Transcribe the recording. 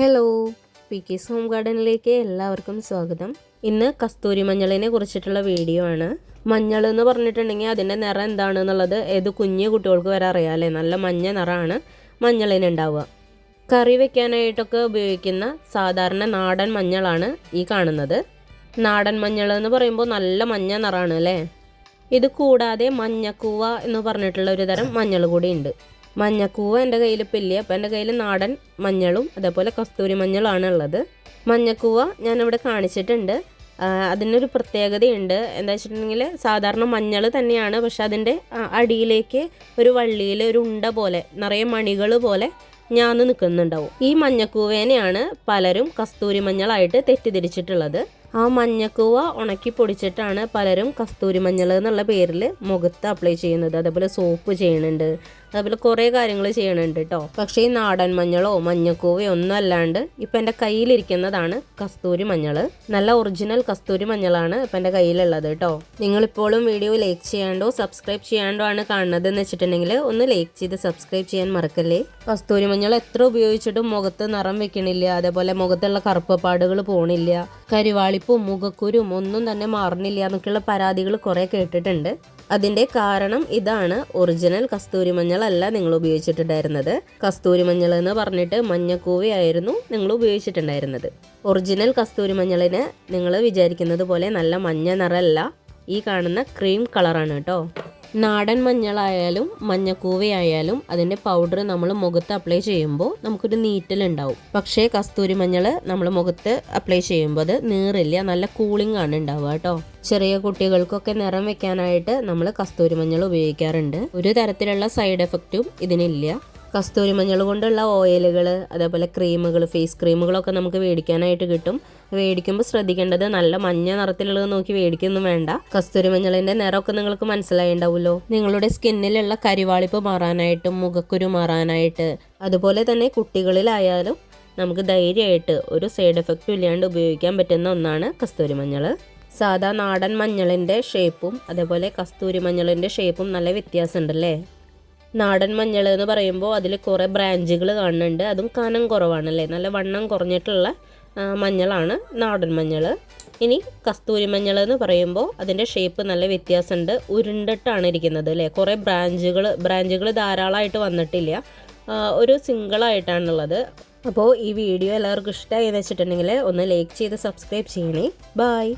Hello P K's home ഗാർഡനിലേക്ക് എല്ലാവർക്കും സ്വാഗതം. ഇന്ന് കസ്തൂരി മഞ്ഞളിനെ കുറിച്ചിട്ടുള്ള വീഡിയോ ആണ്. മഞ്ഞൾ എന്ന് പറഞ്ഞിട്ടുണ്ടെങ്കിൽ അതിന്റെ നിറം എന്താണെന്നുള്ളത് ഏത് കുഞ്ഞു കുട്ടികൾക്ക് വരെ അറിയാമല്ലേ നല്ല മഞ്ഞ നിറമാണ് മഞ്ഞളിന് ഉണ്ടാവുക. കറി വെക്കാനായിട്ടൊക്കെ ഉപയോഗിക്കുന്ന സാധാരണ നാടൻ മഞ്ഞളാണ് ഈ കാണുന്നത്. നാടൻ മഞ്ഞൾ എന്ന് പറയുമ്പോൾ നല്ല മഞ്ഞ നിറമാണ് അല്ലേ? ഇത് കൂടാതെ മഞ്ഞക്കൂവ എന്ന് പറഞ്ഞിട്ടുള്ള ഒരു തരം മഞ്ഞൾ കൂടി ഉണ്ട്. മഞ്ഞക്കൂവ എന്റെ കയ്യിൽ ഇപ്പം ഇല്ല അപ്പം എന്റെ കയ്യിൽ നാടൻ മഞ്ഞളും അതേപോലെ കസ്തൂരി മഞ്ഞളാണ് ഉള്ളത് മഞ്ഞക്കൂവ ഞാനിവിടെ കാണിച്ചിട്ടുണ്ട്. അതിനൊരു പ്രത്യേകതയുണ്ട്. എന്താ വെച്ചിട്ടുണ്ടെങ്കിൽ സാധാരണ മഞ്ഞൾ തന്നെയാണ്. പക്ഷെ അതിന്റെ അടിയിലേക്ക് ഒരു വള്ളിയിൽ ഒരു ഉണ്ട പോലെ നിറയെ മണികൾ പോലെ ഞാൻ നിൽക്കുന്നുണ്ടാവും ഈ മഞ്ഞക്കൂവേനെയാണ് പലരും കസ്തൂരി മഞ്ഞളായിട്ട് തെറ്റിദ്ധരിച്ചിട്ടുള്ളത്. ആ മഞ്ഞക്കൂവ ഉണക്കി പൊടിച്ചിട്ടാണ് പലരും കസ്തൂരി മഞ്ഞൾ എന്നുള്ള പേരിൽ മുഖത്ത് അപ്ലൈ ചെയ്യുന്നത്. അതേപോലെ സോപ്പ് ചെയ്യുന്നുണ്ട്. അതേപോലെ കുറേ കാര്യങ്ങൾ ചെയ്യണുണ്ട് കേട്ടോ പക്ഷേ ഈ നാടൻ മഞ്ഞളോ മഞ്ഞക്കൂവയോ ഒന്നും അല്ലാണ്ട് ഇപ്പം എന്റെ കയ്യിലിരിക്കുന്നതാണ് കസ്തൂരി മഞ്ഞൾ. നല്ല ഒറിജിനൽ കസ്തൂരി മഞ്ഞളാണ് ഇപ്പം എന്റെ കയ്യിലുള്ളത് കേട്ടോ നിങ്ങളിപ്പോഴും വീഡിയോ ലൈക്ക് ചെയ്യാണ്ടോ സബ്സ്ക്രൈബ് ചെയ്യാണ്ടോ ആണ് കാണുന്നത് എന്ന് വെച്ചിട്ടുണ്ടെങ്കിൽ ഒന്ന് ലൈക്ക് ചെയ്ത് സബ്സ്ക്രൈബ് ചെയ്യാൻ മറക്കല്ലേ. കസ്തൂരി മഞ്ഞൾ എത്ര ഉപയോഗിച്ചിട്ടും മുഖത്ത് നിറം വെക്കണില്ല അതേപോലെ മുഖത്തുള്ള കറുപ്പപ്പാടുകൾ പോണില്ല കരിവാളിപ്പും മുഖക്കുരും ഒന്നും തന്നെ മാറണില്ല എന്നൊക്കെയുള്ള പരാതികൾ കുറേ കേട്ടിട്ടുണ്ട്. അതിന്റെ കാരണം ഇതാണ്. ഒറിജിനൽ കസ്തൂരി മഞ്ഞളല്ല നിങ്ങൾ ഉപയോഗിച്ചിട്ടുണ്ടായിരുന്നത്. കസ്തൂരി മഞ്ഞൾ എന്ന് പറഞ്ഞിട്ട് മഞ്ഞക്കൂവയായിരുന്നു നിങ്ങൾ ഉപയോഗിച്ചിട്ടുണ്ടായിരുന്നത്. ഒറിജിനൽ കസ്തൂരി മഞ്ഞളിന് നിങ്ങൾ വിചാരിക്കുന്നത് പോലെ നല്ല മഞ്ഞ നിറമല്ല ഈ കാണുന്ന ക്രീം കളറാണ് കേട്ടോ. നാടൻ മഞ്ഞളായാലും മഞ്ഞക്കൂവയായാലും അതിന്റെ പൗഡർ നമ്മൾ മുഖത്ത് അപ്ലൈ ചെയ്യുമ്പോൾ നമുക്കൊരു നീറ്റലുണ്ടാവും. പക്ഷേ കസ്തൂരി മഞ്ഞൾ നമ്മൾ മുഖത്ത് അപ്ലൈ ചെയ്യുമ്പോൾ അത് നീറില്ല നല്ല കൂളിംഗ് ആണ് ഉണ്ടാവുക കേട്ടോ. ചെറിയ കുട്ടികൾക്കൊക്കെ നിറം വെക്കാനായിട്ട് നമ്മൾ കസ്തൂരി മഞ്ഞൾ ഉപയോഗിക്കാറുണ്ട്. ഒരു തരത്തിലുള്ള സൈഡ് എഫക്റ്റും ഇതിനില്ല. കസ്തൂരി മഞ്ഞൾ കൊണ്ടുള്ള ഓയിലുകൾ അതേപോലെ ക്രീമുകൾ ഫേസ് ക്രീമുകളൊക്കെ നമുക്ക് മേടിക്കാനായിട്ട് കിട്ടും. മേടിക്കുമ്പോൾ ശ്രദ്ധിക്കേണ്ടത് നല്ല മഞ്ഞ നിറത്തിലുള്ളത് നോക്കി മേടിക്കൊന്നും വേണ്ട. കസ്തൂരി മഞ്ഞളിന്റെ നിറമൊക്കെ നിങ്ങൾക്ക് മനസ്സിലായി ഉണ്ടാവുമല്ലോ നിങ്ങളുടെ സ്കിന്നിലുള്ള കരിവാളിപ്പ് മാറാനായിട്ടും മുഖക്കുരു മാറാനായിട്ട് അതുപോലെ തന്നെ കുട്ടികളിലായാലും നമുക്ക് ധൈര്യമായിട്ട് ഒരു സൈഡ് എഫക്റ്റും ഇല്ലാണ്ട് ഉപയോഗിക്കാൻ പറ്റുന്ന ഒന്നാണ് കസ്തൂരി മഞ്ഞൾ. സാധാ നാടൻ മഞ്ഞളിന്റെ ഷേപ്പും അതേപോലെ കസ്തൂരി മഞ്ഞളിന്റെ ഷേപ്പും നല്ല വ്യത്യാസമുണ്ടല്ലേ? നാടൻ മഞ്ഞൾ എന്ന് പറയുമ്പോൾ അതിൽ കുറേ ബ്രാഞ്ചുകൾ കാണുന്നുണ്ട്. അതും കനം കുറവാണല്ലേ? നല്ല വണ്ണം കുറഞ്ഞിട്ടുള്ള മഞ്ഞളാണ് നാടൻ മഞ്ഞൾ. ഇനി കസ്തൂരി മഞ്ഞൾ എന്ന് പറയുമ്പോൾ അതിന്റെ ഷേപ്പ് നല്ല വ്യത്യാസമുണ്ട്. ഉരുണ്ടിട്ടാണ് ഇരിക്കുന്നത് അല്ലേ? കുറേ ബ്രാഞ്ചുകൾ ബ്രാഞ്ചുകൾ ധാരാളമായിട്ട് വന്നിട്ടില്ല. ഒരു സിംഗിളായിട്ടാണുള്ളത് അപ്പോൾ ഈ വീഡിയോ എല്ലാവർക്കും ഇഷ്ടമായി എന്ന് വെച്ചിട്ടുണ്ടെങ്കിൽ ഒന്ന് ലൈക്ക് ചെയ്ത് സബ്സ്ക്രൈബ് ചെയ്യണേ. ബായ്